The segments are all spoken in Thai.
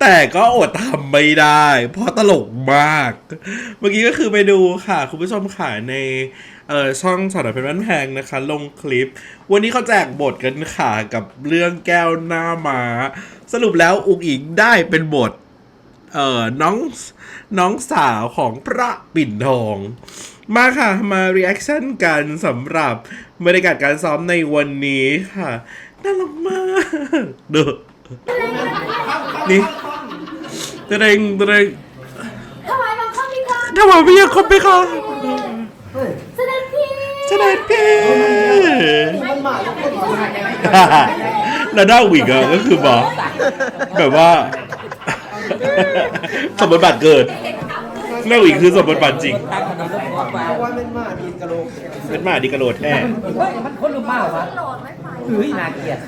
แต่ก็อดทำไม่ได้ เพราะตลกมาก เมื่อกี้ก็คือไปดูค่ะ คุณผู้ชมค่ะในเอ่อช่องสารพันบ้านแพงนะคะ ลงคลิป วันนี้เขาแจกบทกันค่ะกับเรื่องแก้วหน้ามา สรุปแล้วอุกอิงได้เป็นบท เอ่อน้องน้องสาวของพระปิ่นทอง มาค่ะ มารีแอคชั่นกันสำหรับบรรยากาศการซ้อมในวันนี้ค่ะ น่ารักมากดู นี่ตะเรงตะเรงถวายบังคับพี่คะถ้าว่าไม่อยากคบไปค่ะเสด็จพี่เสด็จพี่มันมาแล้วคนมาแล้วด้าวิกอะก็คือบอกแบบว่า สมบทบาทเกิดหน้าวิกคือสมบทบาทจริงตั้งขนมแล้วบอกว่าเพราะว่ามันมาดีกระโหลกเป็นหมาดีกระโดดแท้เฮ้ยมันคนรู้มากวะ เฮ้ยน่าเกลียด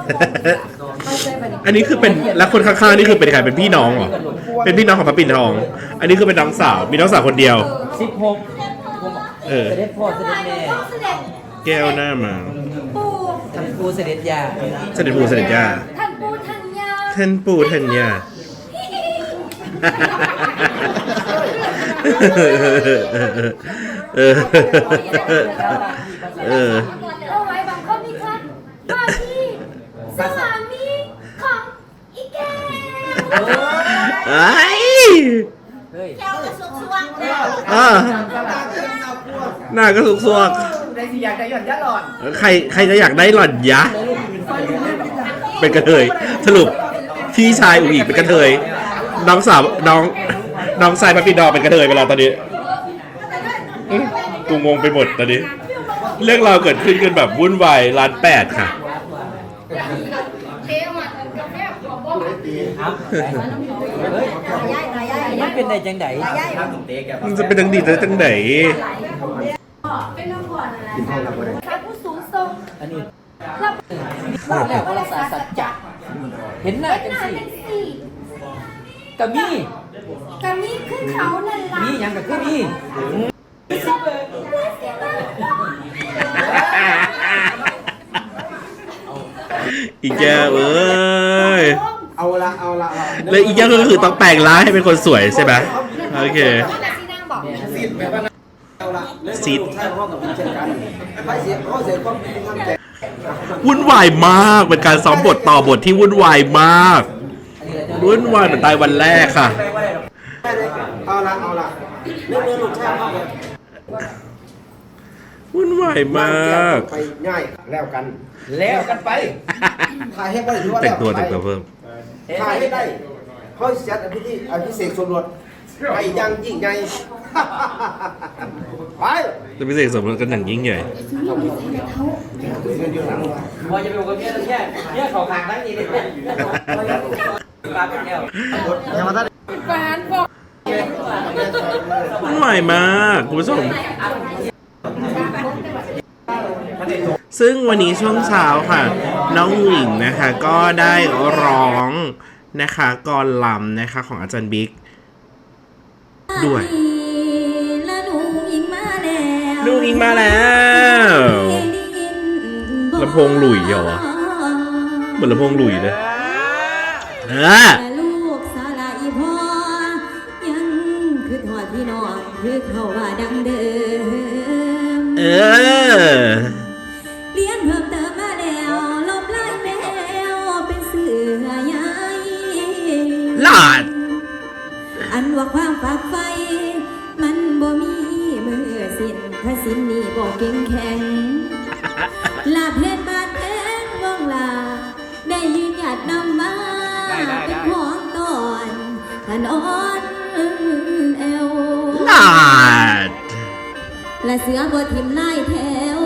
อันนี้คือเป็นแล้วคนข้างๆนี่คือเป็นใครเป็นพี่น้องเหรอเป็นพี่น้องของพระปิ่นทอง อันนี้คือเป็นน้องสาวมีน้องสาวคนเดียว สิบหกเออ เสด็จพ่อเสถด็วาจยบัแม่งคับเสด็จแก้วหน้ามาปู่ท่านครูเสด็จยาเสด็จปู่เสด็จย่าท่านปู่ท่านยาท่านปู่ท่านย่าเออเออ ถวายบังคับพี่คะว่าที่สามีของอีแก้ว ไอ้เฮ้ยแก้วกระสุกสว่างแล้อ่าเอาพวกหน้าก็สุกสวกได้สิอยากได้หย่อนยะหลอนใครใครจะอยากได้หล่อนยะ เป็นกระเทยสรุปพี่ชายอุ๋งอิงเป็นกระเทย น้องสาวน้องน้องชายพระปิ่นทองเป็นกระเทยไปแล้วตอนนี้อื้อกูงงไปหมดตอนนี้ เรื่องราวเกิดขึ้นกันแบบวุ่นวายล้านแปดค่ะครับเฮ้ยมัน เป็นได้จังไดมันจะเป็นดังดีได้จังไหนเป็นน้ำก่อนอะไรพระผู้สูงทรงอันนี้รับพูดแล้วก็รักษาสัจจะเห็นหน้าเป็นจังหน้าสิเป็นสี่กับมีกับมีขึ้นเขานั่นล่ะมีหยังกับคือมีอีแก้วเอ้ย เอาละเอา ละเอาแล้วอีแก้วก็คือต้องแปลงร่างให้เป็นคนสวยใช่ไหมโอเคที่นางบอกซีดแบบว่าเอาละซีดใช่พ่อกับพี่เช่นกันไปเสียพ่อเสียความเป็นทำแต่วุ่นวายมากเป็นการซ้อมบทต่อบทที่วุ่นวายมากวุ่นวายเหมือนตายวันแรกค่ะเอาละเอาละเรื่องเรื่องลูกชายพ่อเลยวุ่นวายมากไปง่ายแล้วกัน แล้วกันไปถ่ายให้ได้ถือว่าแต่งตัวแต่งตัวเพิ่มถ่ายให้ได้ เขาเสียอภิธีอภิเษกสมรสไปยังยิ่งใหญ่ ไป จะพิเศษสมรสกันอย่างยิ่งใหญ่ พอจะไปบอกกับเมียแล้วแค่เมียเขาขางนั่งนี่เลยปลาเป็นแก้ววุ่นวายมากคุณผู้ชม ซึ่งวันนี้ช่วงเช้าค่ะ น้องหญิงนะคะ ก็ได้ร้อง นะคะกรลำนะคะของอาจารย์บิ๊กด้วยและหนูยิงมาแล้วลูกอิงมาแล้วลำโพงหลุยเหรอวะเหมือนลำโพงหลุยเลยเออแต่ลูกสาลาอีพอยังคือทอดพี่น้องคือเขาว่าดังเดิมเออ ความฝากไฟ มันบ่มีมือสิ้นถ้าสิ้นนี้บ่เก่งแข็งลาเพชรบาดแทงวงลา ได้ยืนหยัดนำมาเป็นของตอนถนอนแอวหลอดและเสือบทิมไล่แถว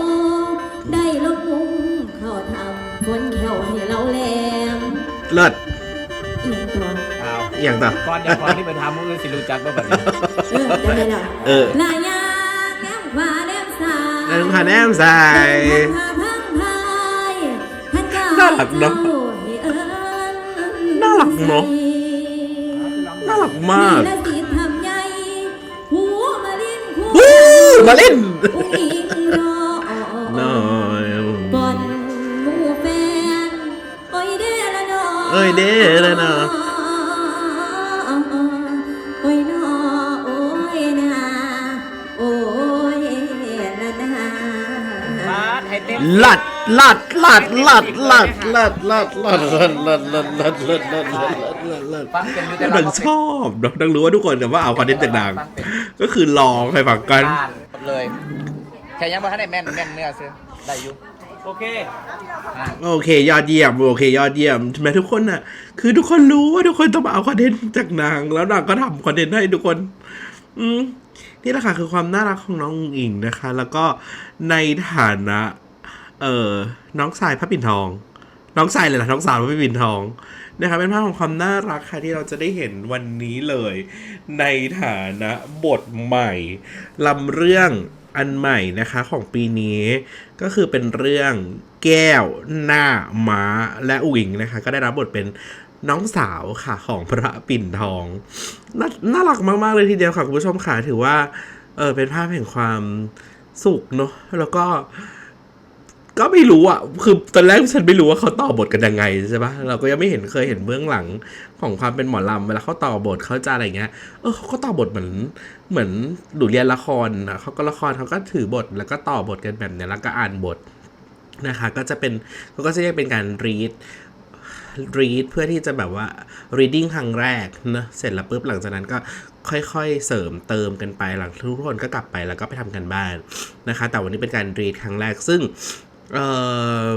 ได้ลบมุงเข้าทำฝนแขวให้เราแหลมเลิศเอียงตัวเอา อย่างต่อก่อนอย่าก่อนที่ไปทำมึงเลยสิรู้จักบ่แบบนี้เออจำได้แล้วเออลายาแก้มขวาแนมซ้ายเอิงผ่านแอมใส่น่ารักเนอะน่ารักเนอะน่ารักมากมีละสีทำใหญ่หูมาลิ้นคู่วู้มาเล่นอุ้งอิงรอน้อยบอนหมู่แฟนโอ้ยเด้อละนอเอ้ยเด้อละนอโให้เต้นลัดลัดลัดลัดลัดลัดลัดลัดลัดลัดลัดลัดลัดลัดลัดลัดลัดฟังเป็นอยู่แต่ดังชอบเนอะดังรู้ว่าทุกคนแต่ว่าเอาคอนเทนต์จากดังก็คือลองให้ฟังกันอ่านหมดเลยแค่ยังไม่ทันได้แม่นแม่นเนื้อซื้อได้อยู่โอเคอะโอเค ยอดเยี่ยม โอเค ยอดเยี่ยมใช่ไหมทุกคนน่ะ คือทุกคนรู้ว่าทุกคนต้องมาเอาคอนเทนต์จากนาง แล้วนางก็ทำคอนเทนต์ให้ทุกคน อืม นี่แหละค่ะคือความน่ารักของน้องอุ๋งอิงนะคะ แล้วก็ในฐานะ เอ่อน้องสายพระปิ่นทอง น้องสายเลยนะน้องสาวพระปิ่นทองนะครับเป็นภาพของความน่ารักค่ะที่เราจะได้เห็นวันนี้เลย ในฐานะบทใหม่ลำเรื่องอันใหม่นะคะของปีนี้ก็คือเป็นเรื่องแก้วหน้าม้าและอุ๋งนะคะ ก็ได้รับบทเป็น น้องสาวค่ะของพระปิ่นทองนน่ารักมาก ๆ เลยทีเดียวค่ะ คุณผู้ชมค่ะถือว่าเออเป็นภาพแห่งความสุขเนาะแล้วก็ ก็ไม่รู้อะ คือตอนแรกฉันไม่รู้ว่าเขาต่อบทกันยังไงใช่ปะเราก็ยังไม่เห็นเคยเห็นเบื้องหลังของความเป็นหมอลำเวลาเขาต่อบทเขาจะอะไรเงี้ย เออเขาก็ต่อบทเหมือนเหมือนดูเรียนละครนะเขาก็ละครเขาก็ถือบทแล้วก็ต่อบทกันแบบเนี้ยแล้วก็อ่านบทนะคะก็จะเป็นเขาก็จะเรียกเป็นการ read read เพื่อที่จะแบบว่า reading ครั้งแรกนะเสร็จแล้วปุ๊บหลังจากนั้นก็ค่อยๆ เสริมเติมกันไปหลังทุกคนก็กลับไปแล้วก็ไปทำกันบ้านนะคะ แต่วันนี้เป็นการ read ครั้งแรกซึ่งเออ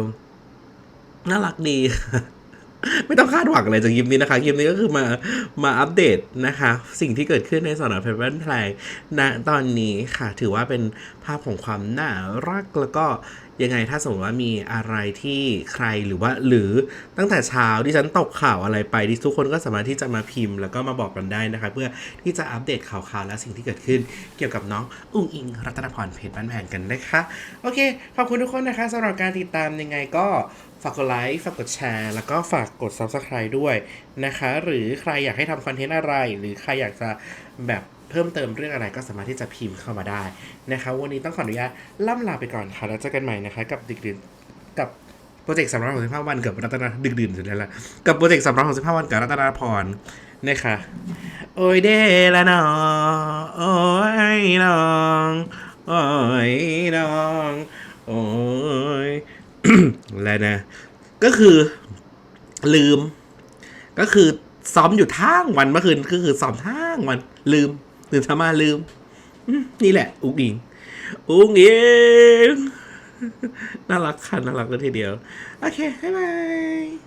น่ารักดี ไม่ต้องคาดหวังอะไรจากคลิปนี้นะคะคลิปนี้ก็คือมามาอัปเดตนะคะ สิ่งที่เกิดขึ้นในสอนอเพชรบ้านแพลงณตอนนี้ค่ะ ถือว่าเป็นภาพของความน่ารักแล้วก็ ยังไงถ้าสมมติว่ามีอะไรที่ใครหรือว่าหรือตั้งแต่เช้าที่ฉันตกข่าวอะไรไปที่ทุกคนก็สามารถที่จะมาพิมพ์ แล้วก็มาบอกกันได้นะคะ เพื่อที่จะอัปเดตข่าวๆและสิ่งที่เกิดขึ้น เกี่ยวกับน้องอุ้งอิง รัตนพรเพชรบ้านแพงกันนะคะโอเค ขอบคุณทุกคนนะคะสำหรับการติดตามยังไงก็ฝากกดไลค์ ฝากกดแชร์ แล้วก็ฝากกด Subscribe ด้วยนะคะ หรือใครอยากให้ทำคอนเทนต์อะไร หรือใครอยากจะแบบ เพิ่มเติมเรื่องอะไรก็สามารถที่จะพิมพ์เข้ามาได้นะคะวันนี้ต้องขออนุญาตล่ำลาไปก่อนค่ะแล้วเจอกันใหม่นะคะกับดึกดื่นกับโปรเจกต์365วันกับรัตนาดึกดื่นสุดแล้วล่ะกับโปรเจกต์365วันกับรัตนาพรนะคะโอ้ยเดละนอโอ้ยน้องโอ้ยน้องโอ้ยแล้วนะ ก็คือ ลืม ก็คือซ้อมอยู่ทั้งวันเมื่อคืนก็คือซ้อมทั้งวันลืม ตื่นเช้ามาลืม นี่แหละ อุ้งอิง อุ้งอิง น่ารักค่ะน่ารักเลยทีเดียว โอเค บ๊ายบาย